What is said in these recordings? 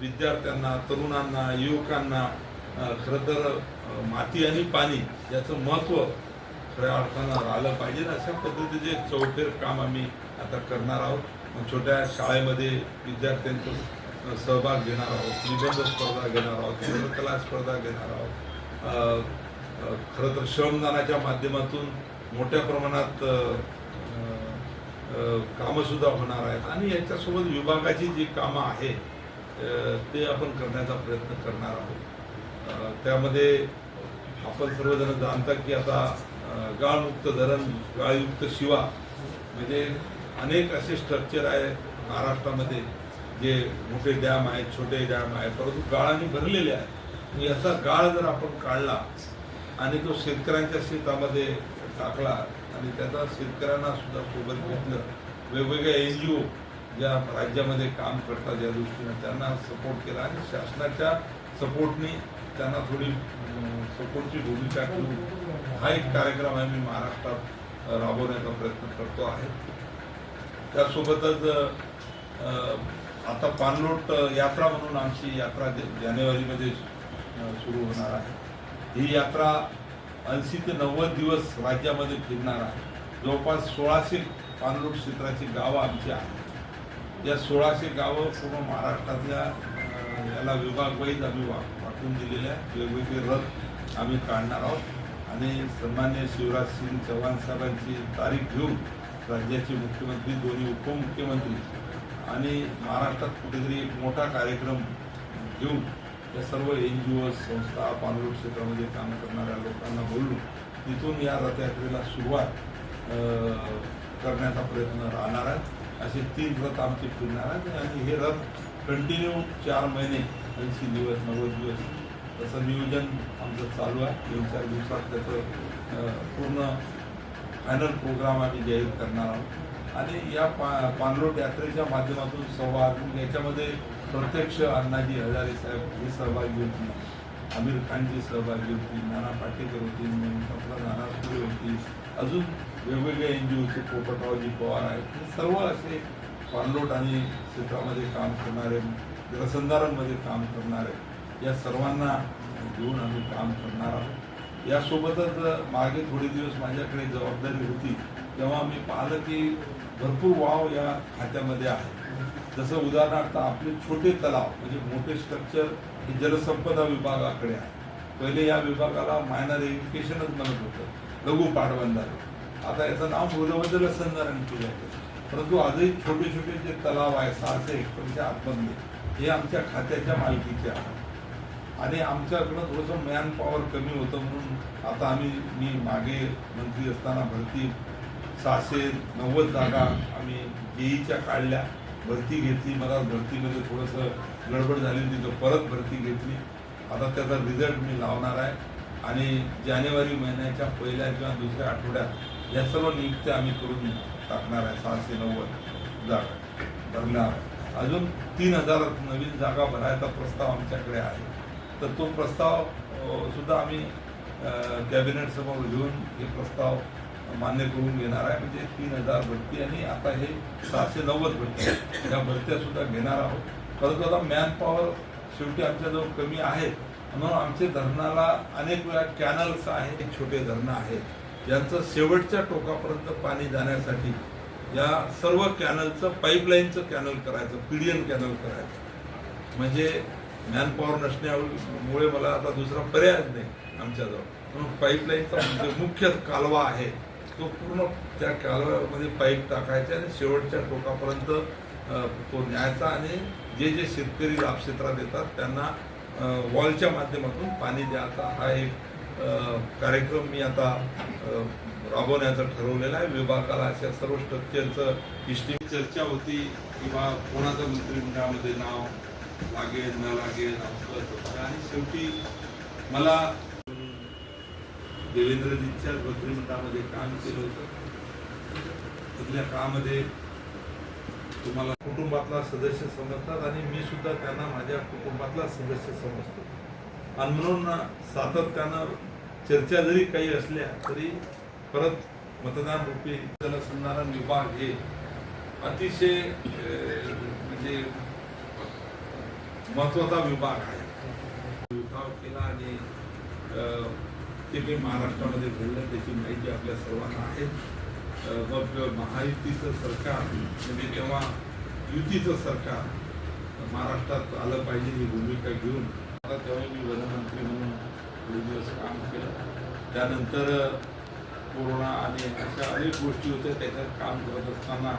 विद्यार्थ्यांना तरुणांना युवकांना खरं तर माती आणि पाणी याचं महत्त्व खऱ्या अर्थानं आलं पाहिजे. अशा पद्धतीचे चौफेर काम आम्ही आता करणार आहोत. छोट्या शाळेमध्ये विद्यार्थ्यांचा सहभाग घेणार आहोत. निबंध स्पर्धा घेणार आहोत. चित्रकला स्पर्धा घेणार आहोत. खरं तर श्रमदानाच्या माध्यमातून मोठ्या प्रमाणात कामंसुद्धा होणार आहेत. आणि याच्यासोबत विभागाची जी कामं आहे ते आपण करण्याचा प्रयत्न करणार आहोत. त्यामध्ये आपण सर्वजण जाणता की आता गाळमुक्त धरण गाळयुक्त शिवा म्हणजे अनेक असे स्ट्रक्चर आहे महाराष्ट्रामध्ये जे मोठे डॅम आहेत छोटे डॅम आहेत परंतु गाळाने भरलेले आहेत. याचा गाळ जर आपण काढला आणि तो शेतकऱ्यांच्या शेतामध्ये टाकला आणि त्याचा शेतकऱ्यांना सुद्धा सोबत घेतलं वेगवेगळ्या एन जी ओ ज्या राज्यामध्ये काम करतात या दृष्टीने त्यांना सपोर्ट केला आणि शासनाच्या सपोर्टनी त्यांना थोडी सपोर्टची भूमिका ठेवून हा एक कार्यक्रम आम्ही महाराष्ट्रात राबवण्याचा प्रयत्न करतो आहे. त्यासोबतच आता पाणलोट यात्रा म्हणून आमची यात्रा जानेवारीमध्ये सुरू होणार आहे. ही यात्रा ऐंशी ते नव्वद दिवस राज्यामध्ये फिरणार आहे. जवळपास सोळाशे पाणलोट क्षेत्राची गावं आमची आहेत. या सोळाशे गावं पूर्ण महाराष्ट्रातल्या याला विभाग वाईज आम्ही वा वाटून दिलेले आहे वेगवेगळे रथ आम्ही काढणार आहोत. आणि सन्मान्य शिवराज सिंग चव्हाण साहेबांची तारीख घेऊन राज्याचे मुख्यमंत्री दोन्ही उपमुख्यमंत्री आणि महाराष्ट्रात कुठेतरी एक मोठा कार्यक्रम घेऊन या सर्व एन जी ओ संस्था पाणलोट क्षेत्रामध्ये काम करणाऱ्या लोकांना बोलून तिथून या रथयात्रेला सुरुवात करण्याचा प्रयत्न राहणार आहे. असे तीन रथ आमचे फिरणार आहेत आणि हे रथ कंटिन्यू चार महिने ऐंशी दिवस नव्वद दिवस तसं नियोजन आमचं चालू आहे. दोन चार दिवसात त्याचं पूर्ण फायनल प्रोग्राम आम्ही जाहीर करणार आहोत. आणि या पा पाणलोट यात्रेच्या माध्यमातून संवाद म्हणजे याच्यामध्ये प्रत्यक्ष अण्णाजी हजारे साहेब हे सहभागी होती आमिर खानजी सहभागी होती नाना पाटेकर होतील. आपला नाना सुरे होतील. अजून वेगवेगळे एन जी ओचे पोपटरावजी पवार आहेत हे सर्व असे पाणलोट आणि क्षेत्रामध्ये काम करणारे जलसंधारणमध्ये काम करणारे या सर्वांना घेऊन आम्ही काम करणार आहोत. यासोबतच मागे थोडे दिवस माझ्याकडे जबाबदारी होती तेव्हा मी पाहिलं की भरपूर वाव या खात्यामध्ये आहे. जसं उदाहरणार्थ आपले छोटे तलाव म्हणजे मोठे स्ट्रक्चर हे जलसंपदा विभागाकडे आहे. पहिले या विभागाला मायनर एज्युकेशनच म्हणत होतं. लघु पाटबंधारे. आता याचं नाव भूलबद्ध जलसंधारण केलं आहे परंतु आजही छोटे छोटे जे तलाव आहे सहाशे हेक्टरच्या आतमधले हे आमच्या खात्याच्या मालकीचे आहेत. आणि आमच्याकडं थोडंसं मॅन पॉवर कमी होतं म्हणून आता आम्ही मी मागे मंत्री असताना भरती सहाशे नव्वद जागा आम्ही जेईच्या काढल्या भरती घेतली. मला भरतीमध्ये थोडंसं गडबड झाली होती तर परत भरती घेतली. आता त्याचा रिझल्ट मी लावणार आहे. आणि जानेवारी महिन्याच्या पहिल्या किंवा दुसऱ्या आठवड्यात या सर्व नियुक्त्या आम्ही करून टाकणार आहे. सहाशे नव्वद जागा भरणार अजून तीन हजार नवीन जागा भरायचा प्रस्ताव आमच्याकडे आहे. तर तो प्रस्ताव सुद्धा आम्ही कॅबिनेट समोर घेऊन हे प्रस्ताव मान्य करून घेणार आहे. म्हणजे तीन हजार भरती आणि आता हे सहाशे नव्वद भरती या भरत्या सुद्धा घेणार आहोत. परंतु आता मॅन पॉवर शेवटी आमच्याजवळ कमी आहेत. म्हणून आमचे धरणाला अनेक वेळा कॅनल्स आहेत एक छोटे धरणं आहेत. यांचं शेवटच्या टोकापर्यंत पाणी जाण्यासाठी या सर्व कॅनलचं पाईपलाईनचं कॅनल करायचं पीडीएन कॅनल करायचं. म्हणजे मॅनपॉवर नसण्यामुळे मला आता दुसरा पर्यायच नाही आमच्याजवळ. म्हणून पाईपलाईनचा म्हणजे मुख्य कालवा आहे. तो पूर्ण त्या कालव्यामध्ये पाईप टाकायचे आणि शेवटच्या टोकापर्यंत तो न्यायचा आणि जे जे शेतकरी लाभ क्षेत्रात येतात त्यांना वॉलच्या माध्यमातून पाणी द्यायचा हा एक कार्यक्रम मी आता राबवण्याचं ठरवलेलं आहे. विभागाला अशा सर्व स्ट्रक्चरचं हिस्ट्री चर्चा होती किंवा कोणाचं मंत्रिमंडळामध्ये नाव लागेल न लागेल आणि शेवटी मला देवेंद्रजींच्याच मंत्रिमंडळामध्ये काम केलं होतं. तिथल्या कामामध्ये तुम्हाला कुटुंबातला सदस्य समजतात आणि मी सुद्धा त्यांना माझ्या कुटुंबातला सदस्य समजतो. आणि म्हणून सातत्यानं चर्चा जरी काही असल्या तरी परत मतदान रूपी जलसंधारण विभाग हे अतिशय म्हणजे महत्त्वाचा विभाग आहे. विभाग केला आणि ते काही महाराष्ट्रामध्ये घडलं त्याची माहिती आपल्या सर्वांना आहे. मग महायुतीचं सरकार म्हणजे तेव्हा युतीचं सरकार महाराष्ट्रात आलं पाहिजे ही भूमिका घेऊन. आता तेव्हा मी वनमंत्री म्हणून थोडे दिवस काम केलं. त्यानंतर कोरोना आणि अशा अनेक गोष्टी होत्या त्याच्यात काम करत असताना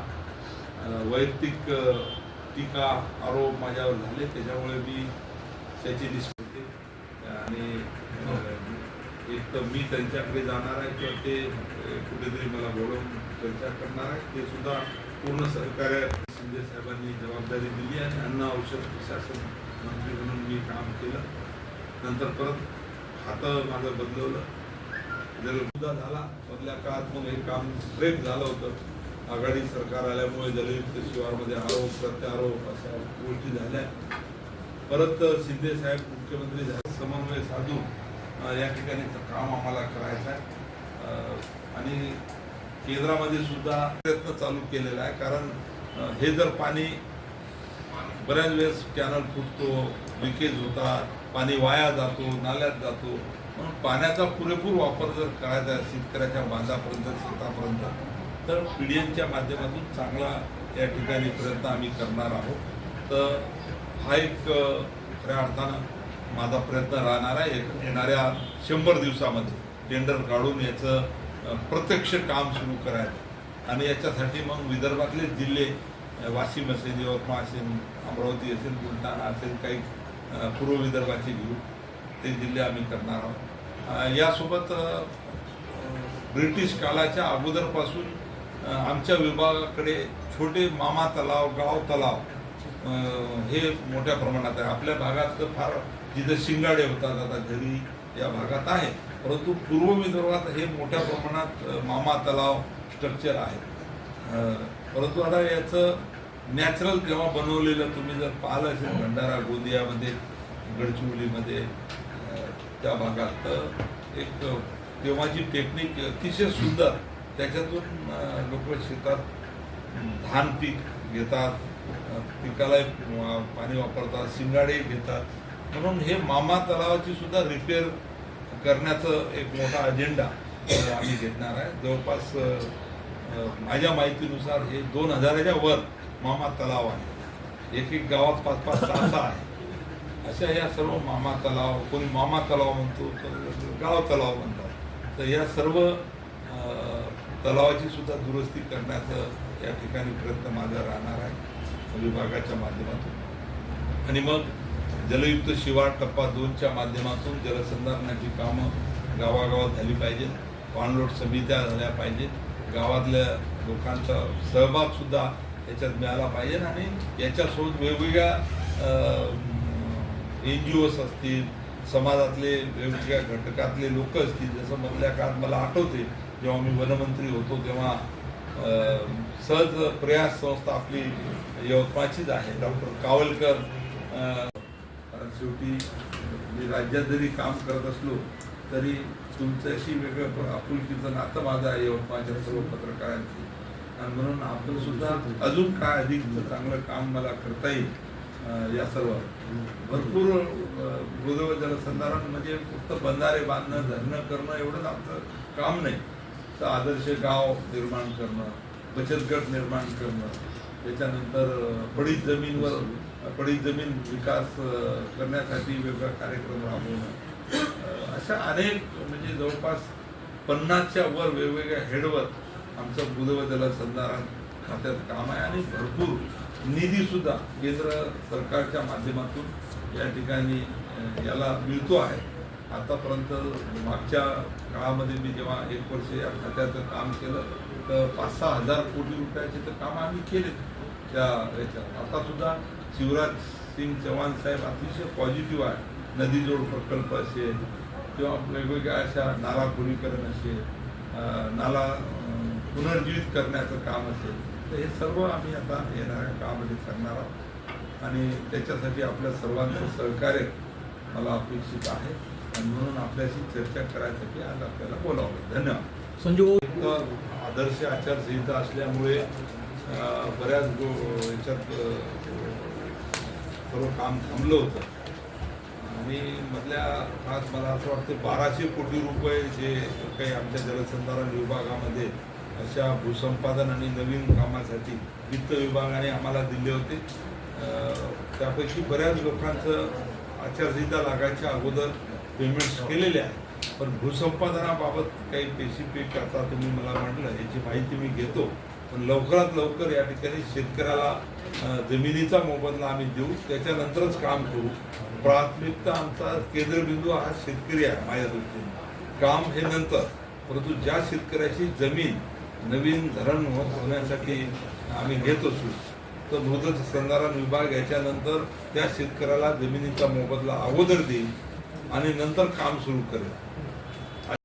वैयक्तिक टीका आरोप माझ्यावर झाले. त्याच्यामुळे मी त्याची लिस्ट होते आणि एक तर मी त्यांच्याकडे जाणार आहे किंवा ते कुठेतरी मला बोलवून चर्चा करणार आहे. ते सुद्धा पूर्ण सहकार्य शिंदे साहेबांनी जबाबदारी दिली आणि अन्न औषध प्रशासन मंत्री म्हणून मी काम केलं. नंतर परत खातं माझं बदलवलं. जर मुद्दा झाला मधल्या काळात मग हे काम ब्रेक झालं होतं. आघाडी सरकार आल्यामुळे दलित शिवारमध्ये आरोप प्रत्यारोप अशा गोष्टी झाल्या. परत शिंदे साहेब मुख्यमंत्री झाले. समन्वय साधून या ठिकाणी काम आम्हाला करायचं आहे. आणि केंद्रामध्ये सुद्धा प्रयत्न चालू केलेला आहे कारण हे जर पाणी बऱ्याच वेळेस कॅनल फुटतो लिकेज होतात पाणी वाया जातो नाल्यात जातो म्हणून पाण्याचा पुरेपूर वापर जर करायचा आहे शेतकऱ्याच्या बांधापर्यंत शेतापर्यंत तर पीडीएनच्या माध्यमातून चांगला या ठिकाणी प्रयत्न आम्ही करणार आहोत. तर हा एक खऱ्या अर्थानं माझा प्रयत्न राहणार आहे. एक येणाऱ्या शंभर दिवसामध्ये टेंडर काढून याचं प्रत्यक्ष काम सुरू करायचं आणि याच्यासाठी मग विदर्भातले जिल्हे वाशिम असेल यवतमाळ असेल अमरावती असेल बुलढाणा असेल काही पूर्व विदर्भाचे घेऊ ते जिल्हे आम्ही करणार आहोत. यासोबत ब्रिटिश काळाच्या अगोदरपासून आमच्या विभागाकडे छोटे मामा तलाव गाव तलाव हे मोठ्या प्रमाणात आहे. आपल्या भागात फार जिथं शिंगाडे होतात आता घरी या भागात आहे. परंतु पूर्व विदर्भात हे मोठ्या प्रमाणात मामा तलाव स्ट्रक्चर आहे. परंतु आता याचं नॅचरल जेव्हा बनवलेलं तुम्ही जर पाहिलं असेल भंडारा गोंदियामध्ये गडचिरोलीमध्ये त्या भागात तर एक तेव्हाची टेक्निक अतिशय सुंदर. त्याच्यातून लोक शेतात धान पीक घेतात पिकालाही पिकाला पाणी वापरतात शिंगाडे घेतात. म्हणून हे मामा तलावाची सुद्धा रिपेअर करण्याचं एक मोठा अजेंडा आम्ही घेणार आहे. जवळपास माझ्या माहितीनुसार हे दोन हजाराच्या वर मामा तलाव आहे. एक एक गावात पाच पाच सहा सहा आहे. अशा या सर्व मामा तलाव कोणी मामा तलाव म्हणतो तर गाव तलाव म्हणतात. तर या सर्व तलावाची सुद्धा दुरुस्ती करण्याचं या ठिकाणी प्रयत्न माझा राहणार आहे. विभागाच्या माध्यमातून. आणि मग जलयुक्त शिवार टप्पा दोनच्या माध्यमातून जलसंधारणाची कामं गावागावात झाली पाहिजेत. पाणलोट समित्या झाल्या पाहिजेत. गावातल्या लोकांचा सहभागसुद्धा याच्यात मिळाला पाहिजे आणि याच्यासोबत वेगवेगळ्या एन जी ओस असतील समाजातले वेगवेगळ्या घटकातले लोक असतील. जसं मधल्या काळात मला आठवते जेव्हा मी वनमंत्री होतो तेव्हा सहज प्रयास संस्था आपली यवतमाळचीच आहे. डॉक्टर कावलकर शेवटी मी राज्यात जरी काम करत असलो तरी तुमच्याशी वेगळं आपुलकीचं नातं माझं आहे यवतमाळच्या सर्व पत्रकारांची आणि म्हणून आपण सुद्धा अजून काय अधिक चांगलं काम मला करता येईल या सर्व. भरपूर गोदव जलसंधारण म्हणजे फक्त बंधारे बांधणं धरणं करणं एवढंच आमचं काम नाही. तर आदर्श गाव निर्माण करणं बचत गट निर्माण करणं त्याच्यानंतर पडीत जमीनवर पडीत जमीन विकास करण्यासाठी वेगळा कार्यक्रम राबवणं अशा अनेक म्हणजे जवळपास पन्नासच्या वर वेगवेगळ्या हेडवर आमचं बुधव संधारण खात्यात काम आहे आणि भरपूर निधीसुद्धा केंद्र सरकारच्या माध्यमातून या ठिकाणी याला मिळतो आहे. आतापर्यंत मागच्या काळामध्ये मी जेव्हा एक वर्ष या खात्याचं काम केलं तर पाच सहा हजार कोटी रुपयाचे तर काम आम्ही केले त्या याच्यात. आतासुद्धा शिवराज सिंग चव्हाण साहेब अतिशय पॉझिटिव्ह आहे. नदीजोड प्रकल्प असेल किंवा वेगवेगळ्या अशा नाला खोलीकरण असेल नाला पुनर्जीवित करण्याचं काम असेल तर हे सर्व आम्ही आता येणाऱ्या काळामध्ये करणार आहोत. आणि त्याच्यासाठी आपल्या सर्वांचं सहकार्य मला अपेक्षित आहे. आणि म्हणून आपल्याशी चर्चा करायसाठी आज आपल्याला बोलावलं. धन्यवाद. संजू आदर्श आचारसंहिता असल्यामुळे बऱ्याच गो याच्यात सर्व काम थांबलं होतं. आणि मधल्या आज मला असं वाटतं बाराशे कोटी रुपये जे काही आमच्या जलसंधारण विभागामध्ये अशा भूसंपादन आणि नवीन कामासाठी वित्त विभागाने आम्हाला दिले होते. त्यापैकी बऱ्याच लोकांचं आचारसंहिता लागायच्या अगोदर पेमेंट्स केलेले आहे पण भूसंपादनाबाबत काही स्पेसिफिक आता तुम्ही मला म्हटलं याची माहिती मी घेतो. पण लवकरात लवकर या ठिकाणी शेतकऱ्याला जमिनीचा मोबदला आम्ही देऊ. त्याच्यानंतरच काम करू. प्राथमिकता आमचा केंद्रबिंदू हा शेतकरी आहे माझ्या दृष्टीने. काम हे नंतर. परंतु ज्या शेतकऱ्याची जमीन नवीन धरण होण्यासाठी आम्ही घेत असू तर मृदत संधारण विभाग याच्यानंतर त्या शेतकऱ्याला जमिनीचा मोबदला अगोदर देईल आणि नंतर काम सुरू करेल.